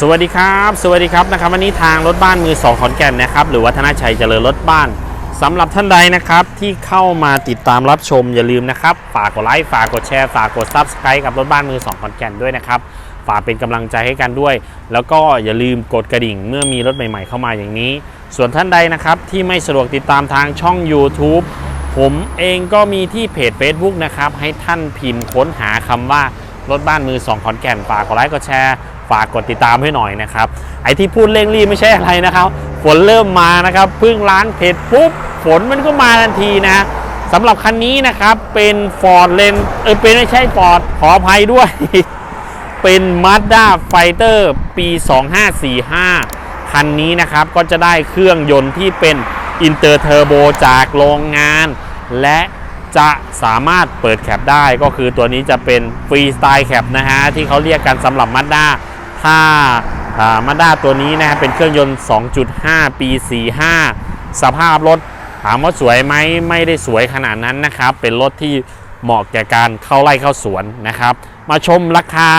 สวัสดีครับ สวัสดีครับนะครับวันนี้ทางรถบ้านมือสองขอนแก่นนะครับหรือวัฒนชัยเจริญรถบ้านสำหรับท่านใดนะครับที่เข้ามาติดตามรับชมอย่าลืมนะครับฝากกดไลค์ฝากกดแชร์ฝากกด Subscribe กับรถบ้านมือสองขอนแก่นด้วยนะครับฝากเป็นกำลังใจให้กันด้วย แล้วก็อย่าลืมกดกระดิ่งเมื่อมีรถใหม่ ๆ เข้ามาอย่างนี้ ส่วนท่านใดนะครับที่ไม่สะดวกติดตามทางช่อง YouTube ผมเองก็มีที่เพจ Facebook นะครับให้ท่านพิมพ์ค้นหาคำว่ารถบ้านมือสองขอนแก่นฝากกดไลค์กดแชร์ ฝากกดติดตามให้หน่อยนะครับ ไอที่พูดเร่งรีบไม่ใช่อะไรนะครับ ฝนเริ่มมานะครับเพิ่งล้างเพจปุ๊บ ฝนมันก็มาทันทีนะสำหรับคันนี้นะครับเป็น Ford เลนเออเป็นไม่ใช่ Ford ขออภัยด้วย เป็น Mazda Fighter ปี 2545 คันนี้นะครับก็จะได้เครื่องยนต์ที่เป็นอินเตอร์เทอร์โบจากโรงงาน และจะสามารถเปิดแคปได้ก็คือตัวนี้จะเป็นฟรีสไตล์แคปนะฮะ ที่เขาเรียกกันสำหรับ Mazda ถ้ามาด้าตัวนี้นะฮะเป็นเครื่องยนต์ 2.5 ปี 45 สภาพรถถามว่าสวยไหมไม่ได้สวยขนาดนั้นนะครับ เป็นรถที่เหมาะแก่การเข้าไร่เข้าสวนนะครับ มาชมราคา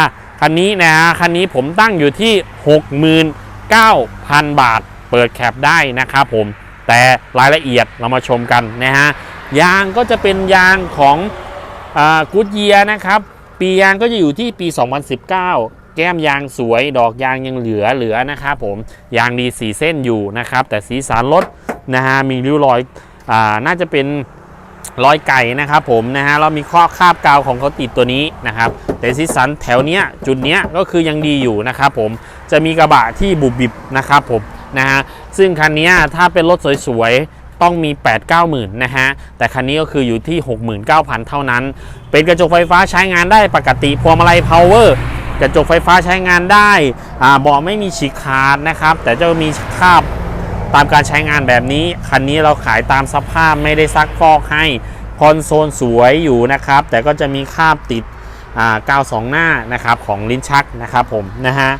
คันนี้นะฮะคันนี้ผมตั้งอยู่ที่ 69,000 บาท เปิดแคปได้นะครับผมแต่รายละเอียดเรามาชมกันนะฮะยางก็จะเป็นยางของกูดเยียนะครับ ปียางก็จะอยู่ที่ปี 2019 แก้มยางสวย ดอกยางยังเหลือเหลือนะครับผมยางดีสีเส้นอยู่นะครับ แต่สีสันรถนะฮะมีริ้วรอยอ่าน่าจะเป็นรอยไก่นะครับผมนะฮะเรามีข้อคาบกาวของเขาติดตัวนี้นะครับ แต่สีสันแถวเนี้ยจุดเนี้ยก็คือยังดีอยู่นะครับผมจะมีกระบะที่บุบบิบนะครับผมนะฮะซึ่งคันเนี้ยถ้าเป็นรถสวยๆต้องมี 8 9 0 0 0 0นะฮะ แต่คันนี้ก็คืออยู่ที่ 69,000 เท่านั้น เป็นกระจกไฟฟ้าใช้งานได้ปกติพวงมาลัย power กระจกไฟฟ้าใช้งานได้อ่าเบาะไม่มีฉีกขาดนะครับ แต่จะมีคราบตามการใช้งานแบบนี้ คันนี้เราขายตามสภาพไม่ได้ซักฟอกให้คอนโซลสวยอยู่นะครับ แต่ก็จะมีคราบติดอ่ากาวสองหน้านะครับของลิ้นชักนะครับผมนะฮะ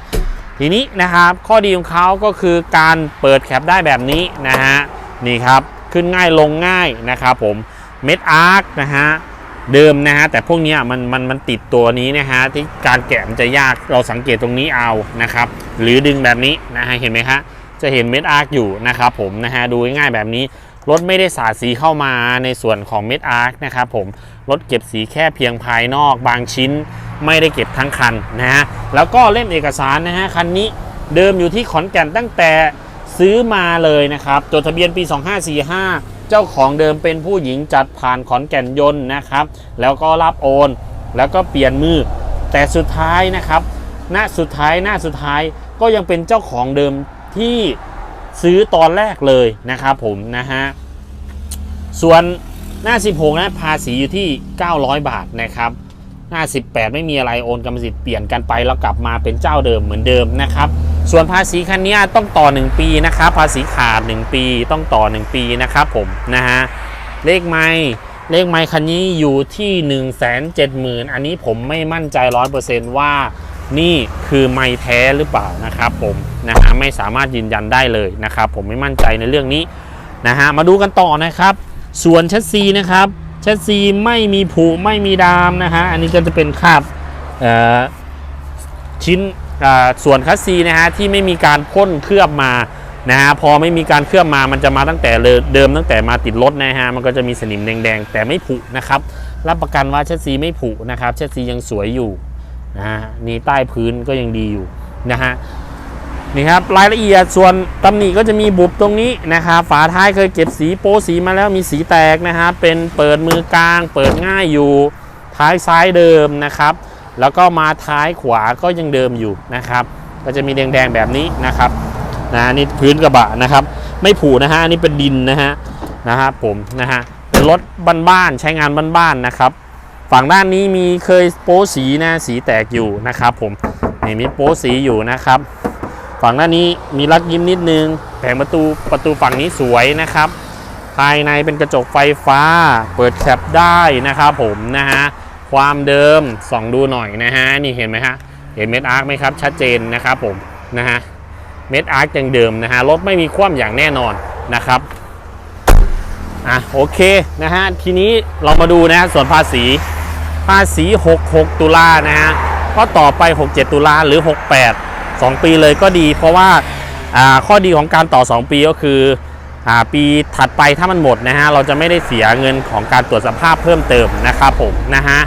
ทีนี้นะครับข้อดีของเขาก็คือการเปิดแคปได้แบบนี้นะฮะนี่ครับขึ้นง่ายลงง่ายนะครับผมเม็ดอาร์คนะฮะ เดิมนะฮะแต่พวกนี้มันมันมันติดตัวนี้นะฮะที่การแกะมันจะยากเราสังเกตตรงนี้เอานะครับ หรือดึงแบบนี้นะฮะเห็นไหมฮะจะเห็นเม็ดอาร์คอยู่นะครับผมนะฮะดูง่ายๆแบบนี้รถไม่ได้สาดสีเข้ามาในส่วนของเม็ดอาร์คนะครับผมรถเก็บสีแค่เพียงภายนอกบางชิ้น ไม่ได้เก็บทั้งคันนะฮะแล้วก็เล่มเอกสารนะฮะคันนี้เดิมอยู่ที่ขอนแก่นตั้งแต่ซื้อมาเลยนะครับจดทะเบียนปี 2545 เจ้าของเดิมเป็นผู้หญิงจัดผ่านขอนแก่นยนต์นะครับ แล้วก็รับโอน แล้วก็เปลี่ยนมือ แต่สุดท้ายนะครับ หน้าสุดท้ายหน้าสุดท้ายก็ยังเป็นเจ้าของเดิมที่ซื้อตอนแรกเลยนะครับผมนะฮะ ส่วนหน้า 16 นะภาษีอยู่ที่ 900 บาทนะครับ หน้า 18 ไม่มีอะไรโอนกรรมสิทธิ์เปลี่ยนกันไปแล้วกลับมาเป็นเจ้าเดิมเหมือนเดิมนะครับ ส่วนภาษีคันนี้ต้องต่อ 1 ปีนะครับ ภาษีขาด 1 ปีต้องต่อ 1 ปีนะครับผมนะฮะเลขไม้เลขไม้คันนี้อยู่ที่ 1 7 0 0 0 0 อันนี้ผมไม่มั่นใจ 100%ว่านี่คือไม้แท้หรือเปล่านะครับผมนะฮะไม่สามารถยืนยันได้เลยนะครับผมไม่มั่นใจในเรื่องนี้นะฮะมาดูกันต่อนะครับ ส่วนแชสซีนะครับแชสซีไม่มีผุไม่มีดามนะฮะอันนี้ก็จะเป็นคาบชิ้น ส่วนคัสซีนะฮะที่ไม่มีการพ่นเคลือบมานะฮะพอไม่มีการเคลือบมามันจะมาตั้งแต่เดิมตั้งแต่มาติดรถนะฮะมันก็จะมีสนิมแดงๆ แต่ไม่ผุนะครับ รับประกันว่าแชสซีไม่ผุนะครับแชสซียังสวยอยู่นะฮะนี่ใต้พื้นก็ยังดีอยู่นะฮะนี่ครับรายละเอียดส่วนตำหนิก็จะมีบุบตรงนี้นะครับฝาท้ายเคยเก็บสีโป้สีมาแล้วมีสีแตกนะครับเป็นเปิดมือกลาง เปิดง่ายอยู่ท้ายซ้ายเดิมนะครับ แล้วก็มาท้ายขวาก็ยังเดิมอยู่นะครับ ก็จะมีแดงๆแบบนี้นะครับนะนี่พื้นกระบะนะครับ ไม่ผุนะฮะนี่เป็นดินนะฮะนะครับผมนะฮะเป็นรถบ้านๆใช้งานบ้านๆนะครับ ฝั่งด้านนี้มีเคยโป้สีนะสีแตกอยู่นะครับ ผมนี่มีโป้สีอยู่นะครับ ฝั่งด้านนี้มีรัดยิ้มนิดนึงแผงประตูประตูฝั่งนี้สวยนะครับ ภายในเป็นกระจกไฟฟ้า เปิดแคปได้นะครับ ผมนะฮะ ความเดิมส่องดูหน่อยนะฮะนี่เห็นไหมฮะเห็นเม็ดอาร์คไหมครับชัดเจนนะครับผมนะฮะเม็ดอาร์คยังเดิมนะฮะรถไม่มีคว่ำอย่างแน่นอนนะครับอะโอเคนะฮะทีนี้เรามาดูนะฮะส่วนภาษีภาษี 66 ตุลานะฮะก็ต่อไป 67 ตุลาหรือ 68 2 ปีเลยก็ดี เพราะว่าอ่าข้อดีของการต่อ 2 ปีก็คืออ่าปีถัดไปถ้ามันหมดนะฮะเราจะไม่ได้เสียเงินของการตรวจสภาพเพิ่มเติมนะครับผมนะฮะ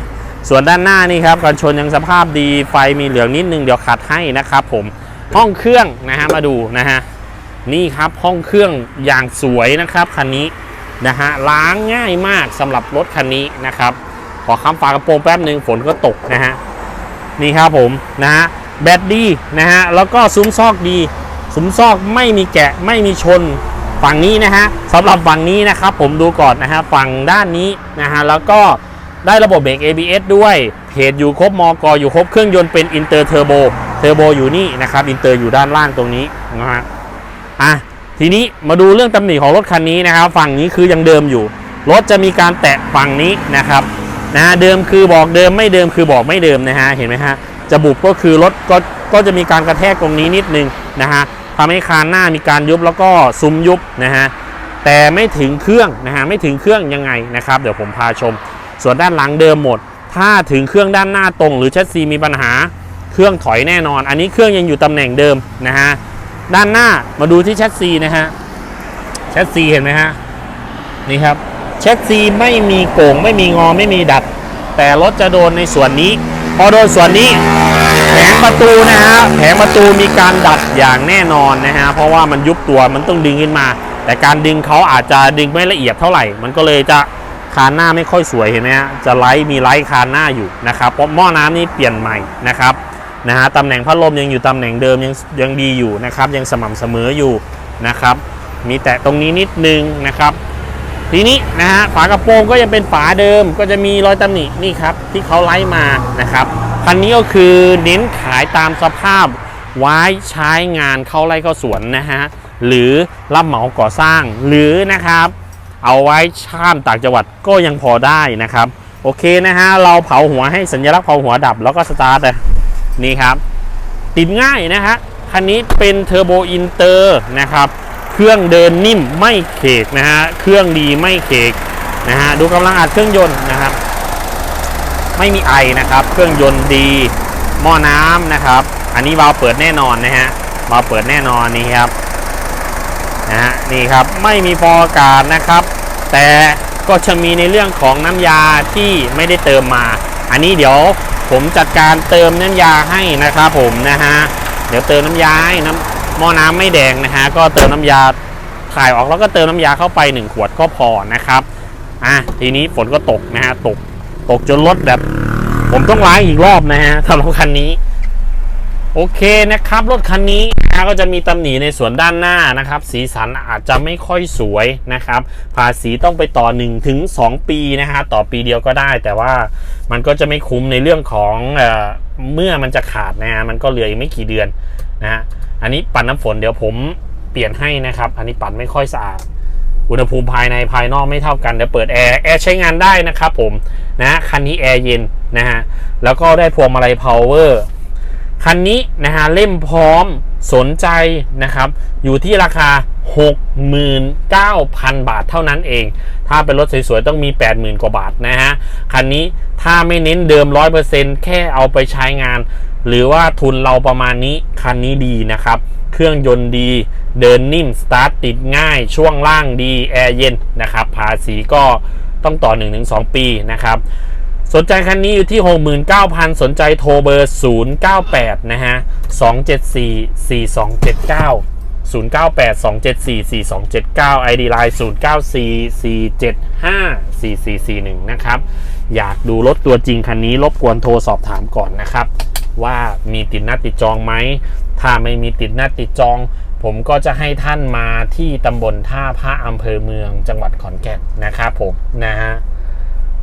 ส่วนด้านหน้านี่ครับกันชนยังสภาพดีไฟมีเหลืองนิดนึงเดี๋ยวขัดให้นะครับผมห้องเครื่องนะฮะมาดูนะฮะนี่ครับห้องเครื่องอย่างสวยนะครับคันนี้นะฮะล้างง่ายมากสำหรับรถคันนี้นะครับขอค้ำฝากระโปรงแป๊บหนึ่งฝนก็ตกนะฮะนี่ครับผมนะฮะแบตดีนะฮะแล้วก็ซุ้มซอกดีซุ้มซอกไม่มีแกะไม่มีชนฝั่งนี้นะฮะสำหรับฝั่งนี้นะครับผมดูก่อนนะฮะฝั่งด้านนี้นะฮะแล้วก็ ได้ระบบเบรก ABS ด้วย เพจอยู่ครบมอกอยู่ครบเครื่องยนต์เป็นอินเตอร์เทอร์โบ เทอร์โบอยู่นี่นะครับ อินเตอร์อยู่ด้านล่างตรงนี้นะฮะ อะ ทีนี้มาดูเรื่องตำหนิของรถคันนี้นะครับ ฝั่งนี้คือยังเดิมอยู่ รถจะมีการแตะฝั่งนี้นะครับนะฮะเดิมคือบอกเดิมไม่เดิมคือบอกไม่เดิมนะฮะ เห็นไหมฮะ จะบุบก็คือรถก็ ก็จะมีการกระแทกตรงนี้นิดนึงนะฮะทำให้คานหน้ามีการยุบแล้วก็ซุ้มยุบนะฮะ แต่ไม่ถึงเครื่องนะฮะ ไม่ถึงเครื่องยังไงนะครับ เดี๋ยวผมพาชม ส่วนด้านหลังเดิมหมด ถ้าถึงเครื่องด้านหน้าตรง หรือแชสซีมีปัญหาเครื่องถอยแน่นอน อันนี้เครื่องยังอยู่ตำแหน่งเดิมนะฮะด้านหน้ามาดูที่แชสซีนะฮะแชสซีเห็นไหมฮะนี่ครับเช็ดซีไม่มีโก่งไม่มีงอไม่มีดัด แต่รถจะโดนในส่วนนี้ พอโดนส่วนนี้แผงประตูนะฮะแผงประตูมีการดัดอย่างแน่นอนนะฮะเพราะว่ามันยุบตัวมันต้องดึงขึ้นมา แต่การดึงเขาอาจจะดึงไม่ละเอียดเท่าไหร่ มันก็เลยจะ คานหน้าไม่ค่อยสวยเห็นไหมฮะจะไลท์มีไลท์คานหน้าอยู่นะครับเพราะหม้อน้ำนี่เปลี่ยนใหม่นะครับนะฮะตำแหน่งพัดลมยังอยู่ตำแหน่งเดิมยังยังดีอยู่นะครับยังสม่ำเสมออยู่นะครับ มีแตะตรงนี้นิดนึงนะครับ ทีนี้นะฮะฝากระโปรงก็ยังเป็นฝาเดิมก็จะมีรอยตำหนินี่ครับที่เขาไล่มานะครับคันนี้ก็คือเน้นขายตามสภาพไว้ใช้งานเข้าไร่เข้าสวนนะฮะหรือรับเหมาก่อสร้างหรือนะครับ เอาไว้ข้ามต่างจังหวัดก็ยังพอได้นะครับ โอเคนะฮะเราเผาหัวให้สัญลักษณ์เผาหัวดับแล้วก็สตาร์ทนี่ครับ ติดง่ายนะฮะคันนี้เป็นเทอร์โบอินเตอร์นะครับเครื่องเดินนิ่มไม่เขกนะฮะเครื่องดีไม่เขกนะฮะดูกำลังอัดเครื่องยนต์นะครับ ไม่มีไอนะครับ เครื่องยนต์ดีหม้อน้ำนะครับ อันนี้วาล์วเปิดแน่นอนนะฮะวาล์วเปิดแน่นอนนี่ครับ นะฮะนี่ครับไม่มีฟองอากาศนะครับ แต่ก็จะมีในเรื่องของน้ำยาที่ไม่ได้เติมมา อันนี้เดี๋ยวผมจัดการเติมน้ำยาให้นะครับผมนะฮะเดี๋ยวเติมน้ำยาให้น้ำหม้อน้ำไม่แดงนะฮะก็เติมน้ำยาถ่ายออกแล้วก็เติมน้ำยาเข้าไป 1 ขวดก็พอนะครับอะทีนี้ฝนก็ตกนะฮะตกตกจนรถแบบ ผมต้องล้างอีกรอบนะฮะสำหรับคันนี้ โอเคนะครับ รถคันนี้นะก็จะมีตำหนิในส่วนด้านหน้านะครับ สีสันอาจจะไม่ค่อยสวยนะครับ ภาษีต้องไปต่อ1ถึง2ปีนะฮะต่อปีเดียวก็ได้ แต่ว่ามันก็จะไม่คุ้มในเรื่องของเออเมื่อมันจะขาดนะฮะมันก็เหลืออีกไม่กี่เดือนนะฮะอันนี้ปัดน้ำฝนเดี๋ยวผมเปลี่ยนให้นะครับ อันนี้ปัดไม่ค่อยสะอาดอุณหภูมิภายในภายนอกไม่เท่ากันเดี๋ยวเปิดแอร์แอร์ใช้งานได้นะครับผมนะคันนี้แอร์เย็นนะฮะแล้วก็ได้พวงมาลัยพาวเวอร์ คันนี้นะฮะเล่มพร้อมสนใจนะครับ อยู่ที่ราคา 69,000 บาทเท่านั้นเอง ถ้าเป็นรถสวยๆ ต้องมี 80,000 กว่าบาทนะฮะ คันนี้ถ้าไม่เน้นเดิม 100%แค่เอาไปใช้งาน หรือว่าทุนเราประมาณนี้ คันนี้ดีนะครับ เครื่องยนต์ดี เดินนิ่ม สตาร์ทติดง่าย ช่วงล่างดี แอร์เย็นนะครับ ภาษีก็ต้องต่อ 1-2 ปีนะครับ สนใจคันนี้อยู่ที่ 69,000 สนใจโทรเบอร์ 098 นะฮะ 274 4279 098 274 4279 ID Line 094 475 4441 นะครับ อยากดูรถตัวจริงคันนี้รบกวนโทรสอบถามก่อนนะครับ ว่ามีติดหน้าติดจองไหม ถ้าไม่มีติดหน้าติดจอง ผมก็จะให้ท่านมาที่ตำบลท่าพระอำเภอเมืองจังหวัดขอนแก่นนะครับผมนะฮะ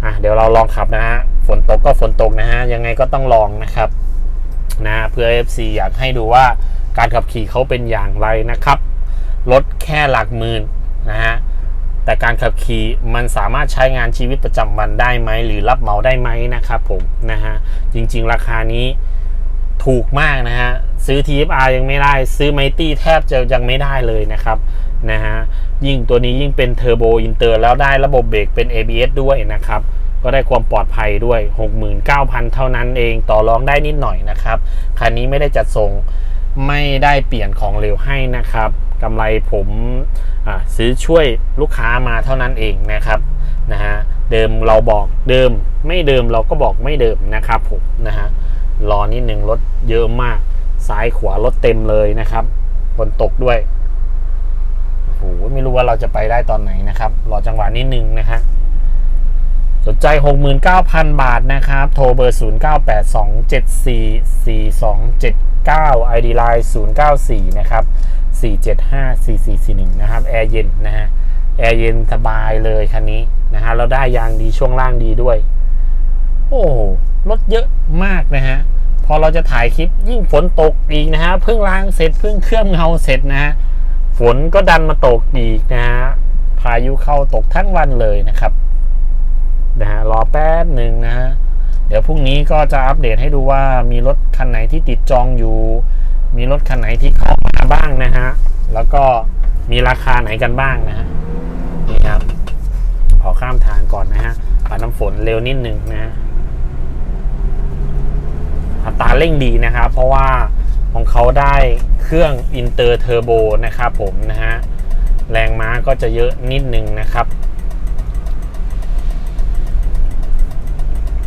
อะเดี๋ยวเราลองขับนะฮะฝนตกก็ฝนตกนะฮะยังไงก็ต้องลองนะครับนะเพื่อ FC อยากให้ดูว่าการขับขี่เขาเป็นอย่างไรนะครับรถแค่หลักหมื่นนะฮะแต่การขับขี่มันสามารถใช้งานชีวิตประจำวันได้ไหม หรือรับเหมาได้ไหมนะครับผมนะฮะจริงๆ ราคานี้ถูกมากนะฮะซื้อ TFR ยังไม่ได้ ซื้อไมตี้แทบจะยังไม่ได้เลยนะครับนะฮะ ยิ่งตัวนี้ยิ่งเป็นเทอร์โบอินเตอร์แล้วได้ระบบเบรกเป็น ABS ด้วยนะครับ ก็ได้ความปลอดภัยด้วย 69,000 เท่านั้นเองต่อรองได้นิดหน่อยนะครับ คันนี้ไม่ได้จัดส่งไม่ได้เปลี่ยนของเหลวให้นะครับกำไรผมซื้อช่วยลูกค้ามาเท่านั้นเองนะครับนะฮะเดิมเราบอกเดิมไม่เดิมเราก็บอกไม่เดิมนะครับผมนะฮะรอนิดหนึ่งรถเยอะมาก ซ้ายขวารถเต็มเลยนะครับ บนตกด้วย โอ้โหไม่รู้ว่าเราจะไปได้ตอนไหนนะครับ รอจังหวะนิดนึงนะฮะสนใจ 69,000 บาทนะครับ โทรเบอร์ 0982744279 ID Line 094 นะครับ 4754441 นะครับ แอร์เย็นนะฮะ แอร์เย็นสบายเลยคันนี้นะฮะแล้วได้ยางดีช่วงล่างดีด้วย โอ้รถเยอะมากนะฮะ พอเราจะถ่ายคลิปยิ่งฝนตกอีกนะฮะ เพิ่งล้างเสร็จเพิ่งเครื่องเงาเสร็จนะฮะ ฝนก็ดันมาตกอีกนะฮะพายุเข้าตกทั้งวันเลยนะครับนะฮะรอแป๊บหนึ่งนะฮะเดี๋ยวพรุ่งนี้ก็จะอัปเดตให้ดูว่ามีรถคันไหนที่ติดจองอยู่ มีรถคันไหนที่เข้ามาบ้างนะฮะแล้วก็มีราคาไหนกันบ้างนะฮะนี่ครับขอข้ามทางก่อนนะฮะปาน้ำฝนเร็วนิดหนึ่งนะฮะอัตราเร่งดีนะครับเพราะว่า ของเขาได้เครื่องอินเตอร์เทอร์โบนะครับผมนะฮะ แรงม้าก็จะเยอะนิดนึงนะครับ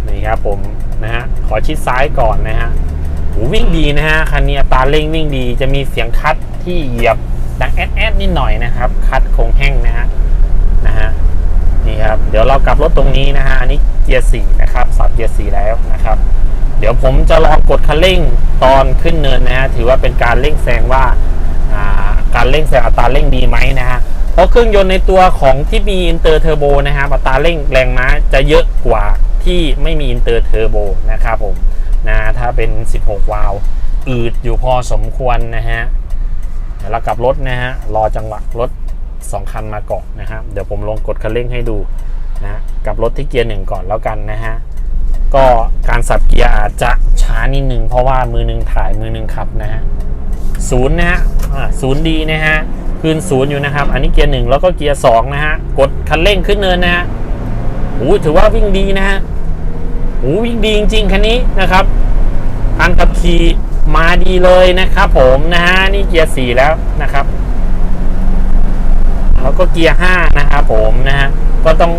นี่ครับผมนะฮะขอชิดซ้ายก่อนนะฮะวิ่งดีนะฮะคันนี้ตาเร่งวิ่งดีจะมีเสียงคัดที่เหยียบดังแอดแอดนิดหน่อยนะครับ คัดคงแห้งนะฮะนะฮะนี่ครับ เดี๋ยวเรากลับรถตรงนี้นะฮะอันนี้เกียร์สี่นะครับสับเกียร์สี่แล้วนะครับ เดี๋ยวผมจะลองกดคันเร่งตอนขึ้นเนินนะฮะถือว่าเป็นการเร่งแซงว่าการเร่งแซงอัตราเร่งดีไหมนะฮะเพราะเครื่องยนต์ในตัวของที่มีอินเตอร์เทอร์โบนะฮะอัตราเร่งแรงม้าจะเยอะกว่าที่ไม่มีอินเตอร์เทอร์โบนะครับผมนะถ้าเป็น 16 วาล์วอืดอยู่พอสมควรนะฮะเดี๋ยวกลับรถนะฮะรอจังหวะรถ 2 คันมาก่อนนะฮะเดี๋ยวผมลองกดคันเร่งให้ดูนะฮะกับรถที่เกียร์หนึ่งก่อนแล้วกันนะฮะ ก็การสับเกียร์อาจจะช้านิดนึงเพราะว่ามือหนึงถ่ายมือหนึงขับนะฮะศูนย์นะฮะอ่าศูนย์ดีนะฮะคืนศูนย์อยู่นะครับ อันนี้เกียร์หนึ่งแล้วก็เกียร์สองนะฮะกดคันเร่งขึ้นเนินนะฮะโอ้ถือว่าวิ่งดีนะฮะโอ้วิ่งดีจริงๆคันนี้นะครับการขับขี่มาดีเลยนะครับผมนะฮะนี่เกียร์สี่แล้วนะครับ แล้วก็เกียร์ห้านะครับผมนะฮะก็ต้อง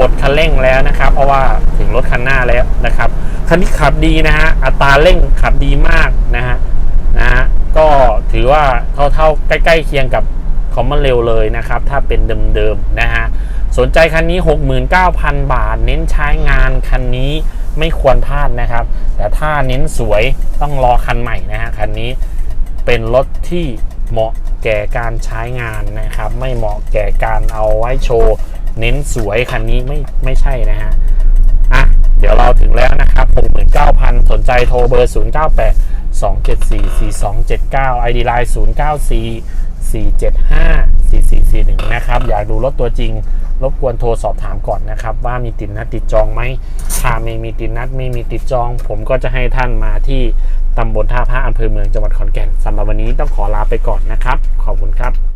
ปลดคันเร่งแล้วนะครับ เพราะว่าถึงรถคันหน้าแล้วนะครับ คันนี้ขับดีนะฮะอัตราเร่งขับดีมากนะฮะนะฮะก็ถือว่าเท่าๆใกล้ๆเคียงกับคอมมอนเร็วเลยนะครับ ถ้าเป็นเดิมๆนะฮะสนใจคันนี้ 69,000 บาท เน้นใช้งานคันนี้ไม่ควรพลาดนะครับ แต่ถ้าเน้นสวยต้องรอคันใหม่นะฮะคันนี้เป็นรถที่เหมาะแก่การใช้งานนะครับ ไม่เหมาะแก่การเอาไว้โชว์ เน้นสวยคันนี้ไม่ไม่ใช่นะฮะอะเดี๋ยวเราถึงแล้วนะครับ 69,000 สนใจโทรเบอร์ 098 274 4279 ID Line 094 475 4441 นะครับ อยากดูรถตัวจริง รบกวนโทรสอบถามก่อนนะครับ ว่ามีติดนัดติดจองไหมถ้าไม่มีติดนัดไม่มีติดจอง ผมก็จะให้ท่านมาที่ตำบลท่าพระอำเภอเมืองจังหวัดขอนแก่นสำหรับวันนี้ต้องขอลาไปก่อนนะครับ ขอบคุณครับ